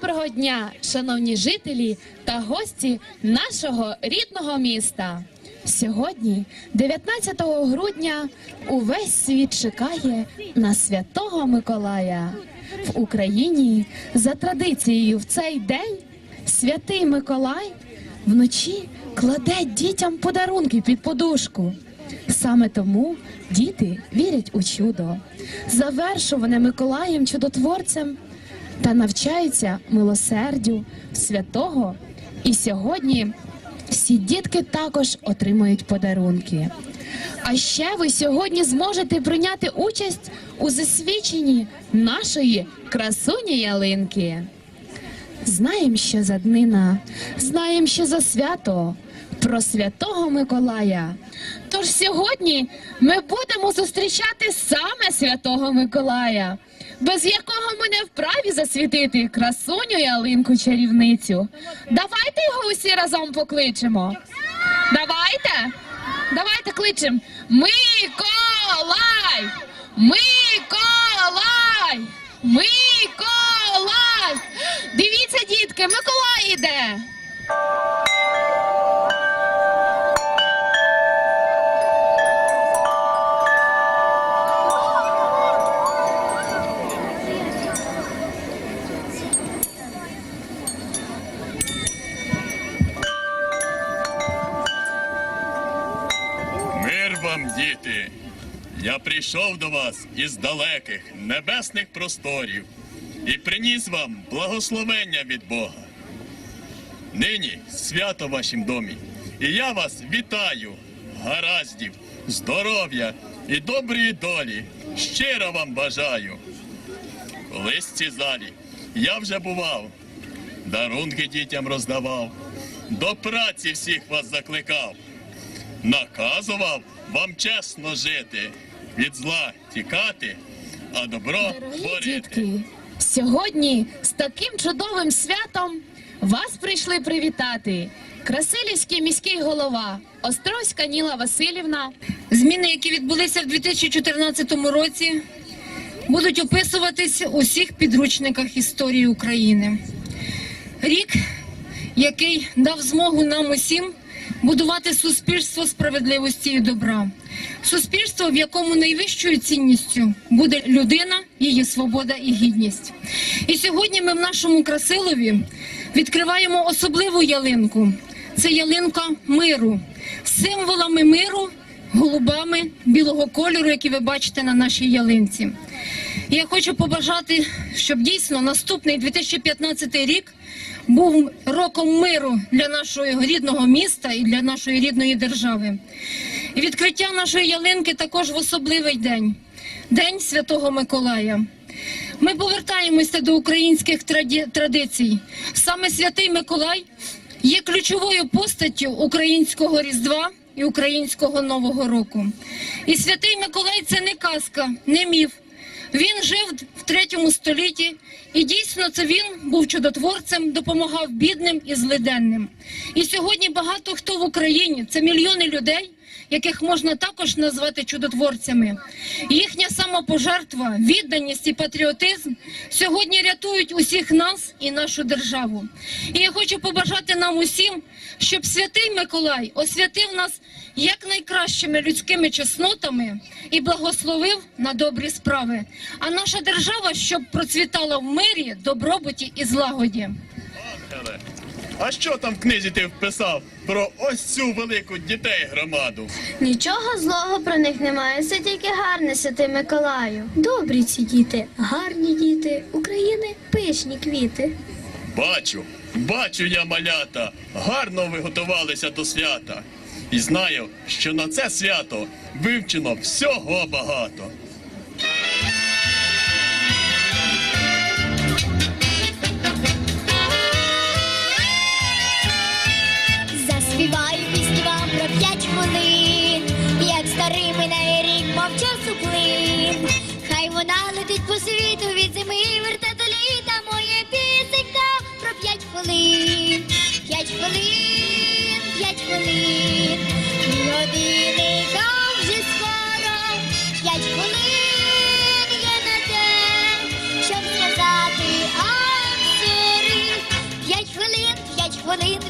Доброго дня, шановні жителі та гості нашого рідного міста. Сьогодні, 19 грудня, увесь світ чекає на святого Миколая. В Україні за традицією в цей день святий Миколай вночі кладе дітям подарунки під подушку. Саме тому діти вірять у чудо, завершуване Миколаєм чудотворцем та навчаються милосердю святого. І сьогодні всі дітки також отримують подарунки. А ще ви сьогодні зможете прийняти участь у засвідченні нашої красуні ялинки. Знаєм, що за днина, знаєм, що за свято про святого Миколая. Тож сьогодні ми будемо зустрічати саме святого Миколая, без якого ми не вправі засвітити красуню ялинку чарівницю. Давайте його усі разом покличемо. Давайте, давайте кличемо Миколай! Миколай! Миколай! Дивіться, дітки, Миколай іде! Вам, діти! Я прийшов до вас із далеких небесних просторів і приніс вам благословення від Бога. Нині свято в вашім домі, і я вас вітаю, гараздів, здоров'я і доброї долі. Щиро вам бажаю. Колись в цій залі я вже бував, дарунки дітям роздавав, до праці всіх вас закликав наказував вам чесно жити, від зла тікати, а добро Дорогі творити. дітки, сьогодні з таким чудовим святом вас прийшли привітати. Красилівський міський голова Острозька Ніла Васильівна, Зміни, які відбулися в 2014 році, будуть описуватись у всіх підручниках історії України. Рік, який дав змогу нам усім будувати суспільство справедливості і добра, суспільство, в якому найвищою цінністю буде людина, її свобода і гідність. І сьогодні ми в нашому Красилові відкриваємо особливу ялинку. Це ялинка миру, символами миру голубами білого кольору, які ви бачите на нашій ялинці. Я хочу побажати, щоб дійсно наступний 2015 рік був роком миру для нашого рідного міста і для нашої рідної держави. Відкриття нашої ялинки також в особливий день День Святого Миколая. Ми повертаємося до українських традицій. Саме святий Миколай є ключовою постаттю українського Різдва і українського Нового року. І святий Миколай це не казка, не міф. Він жив в третьому столітті, і дійсно це він був чудотворцем, допомагав бідним і злиденним. І сьогодні багато хто в Україні це мільйони людей, яких можна також назвати чудотворцями. Їхня самопожертва, відданість і патріотизм сьогодні рятують усіх нас і нашу державу. І я хочу побажати нам усім, щоб святий Миколай освятив нас якнайкращими людськими чеснотами і благословив на добрі справи. А наша держава, щоб процвітала в мирі, добробуті і злагоді. Ангеле, а що там в книзі ти вписав про ось цю велику дітей громаду? Нічого злого про них немає, це тільки гарне святий Миколаю. Добрі ці діти, гарні діти, України пишні квіти. Бачу, бачу я малята, гарно ви готувалися до свята. І знаю, що на це свято вивчено всього багато. Заспіваю пісню вам про п'ять хвилин, як старий минає рік, мов часу плин. Хай вона летить по світу від зими верте до літа. Моє пісенька про п'ять хвилин, п'ять хвилин,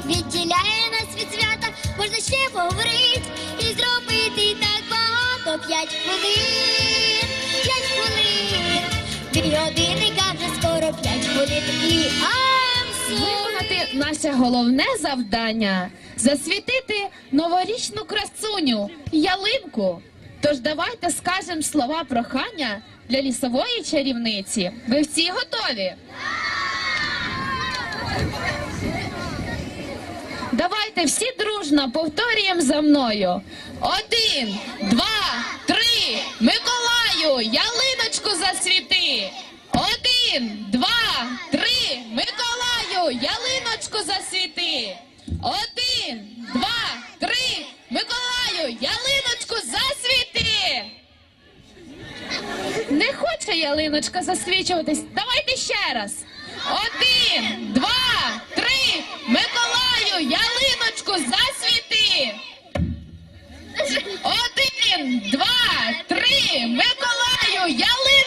Відділяє нас від свята, можна ще поговорити і зробити так багато. П'ять хвилин, п'ять хвилин, дві години каже, скоро п'ять хвилин. І а. Наше головне завдання засвітити новорічну красуню ялинку. Тож давайте скажемо слова прохання для лісової чарівниці. Ви всі готові? Давайте всі дружно повторюємо за мною. Один, два, три. Миколаю, ялиночку засвіти. Один, два, три. Ялиночку засвіти. Один, два, три. Миколаю, ялиночку засвіти. Не хоче ялиночка засвічуватись. Давайте ще раз. Один, два, три. Миколаю, ялиночку засвіти. Один, два, три. Миколаю, ялиночка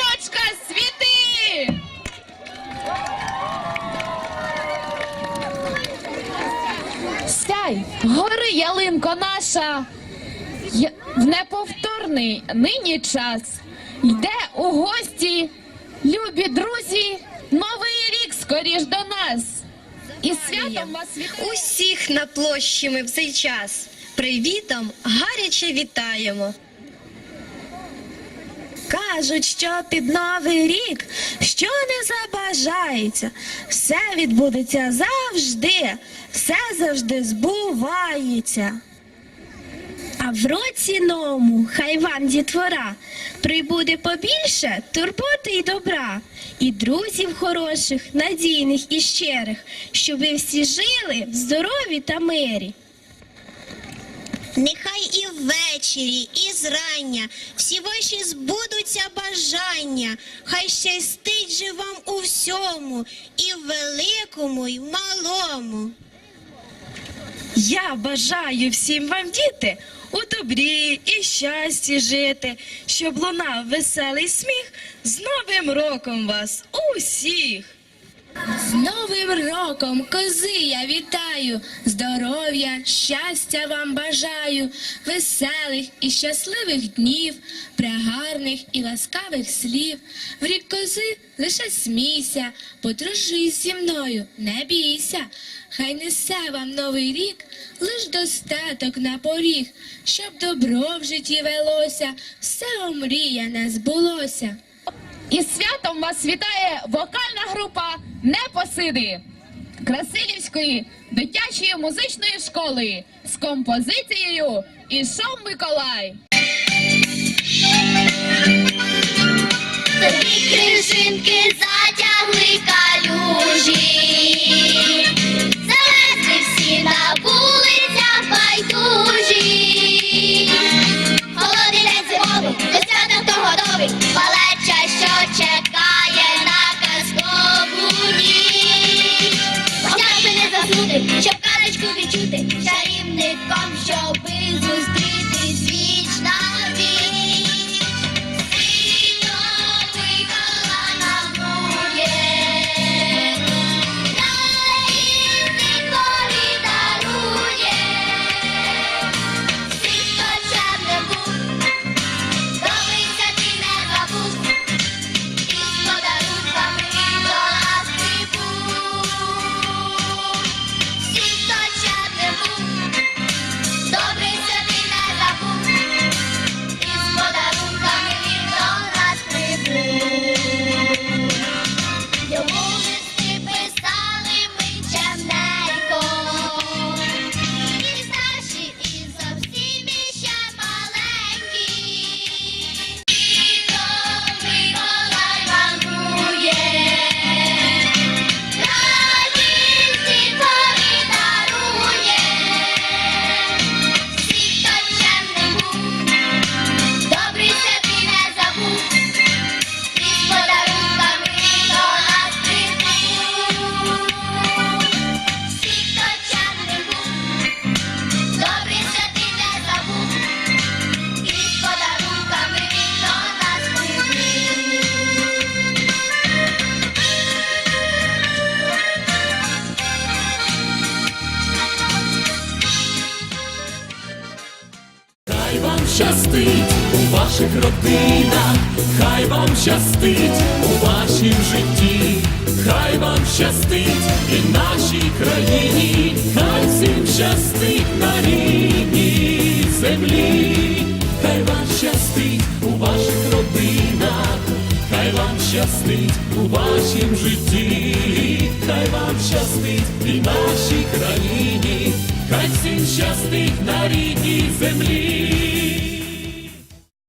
Сяй, гори, ялинко наша. В неповторний нині час йде у гості, любі друзі, новий рік скоріш до нас. І святом вас вітаємо. Усіх на площі ми в цей час привітом гаряче вітаємо. Кажуть, що під новий рік що не забажається, все відбудеться завжди, все завжди збувається. А в році новому, хай вам дітвора, прибуде побільше турботи й добра, і друзів хороших, надійних і щирих, щоб ви всі жили в здорові та мирі. Нехай і ввечері, і зрання всі ваші збудуться бажання. Хай щастить же вам у всьому, і в великому, і в малому. Я бажаю всім вам, діти, у добрі і щасті жити, щоб лунав веселий сміх з Новим роком вас усіх. З Новим роком, кози, я вітаю, здоров'я, щастя вам бажаю, веселих і щасливих днів, прегарних і ласкавих слів. В рік кози лише смійся, подружись зі мною, не бійся. Хай несе вам новий рік, лиш достаток на поріг, щоб добро в житті велося, все омріяне збулося. І святом вас вітає вокальна група Непосиди Красилівської дитячої музичної школи з композицією Ішов Миколай. Тобі крижинки затягли калюжі, залезли всі на вулицях у ваших родинах, хай вам щастить у вашім житті, хай вам щастить і нашій країні, хай всім щастить на рідній землі, хай вам щастить у ваших родинах, хай вам щастить у вашім житті, хай вам щастить і нашій країні, хай всім щастить на рідній землі.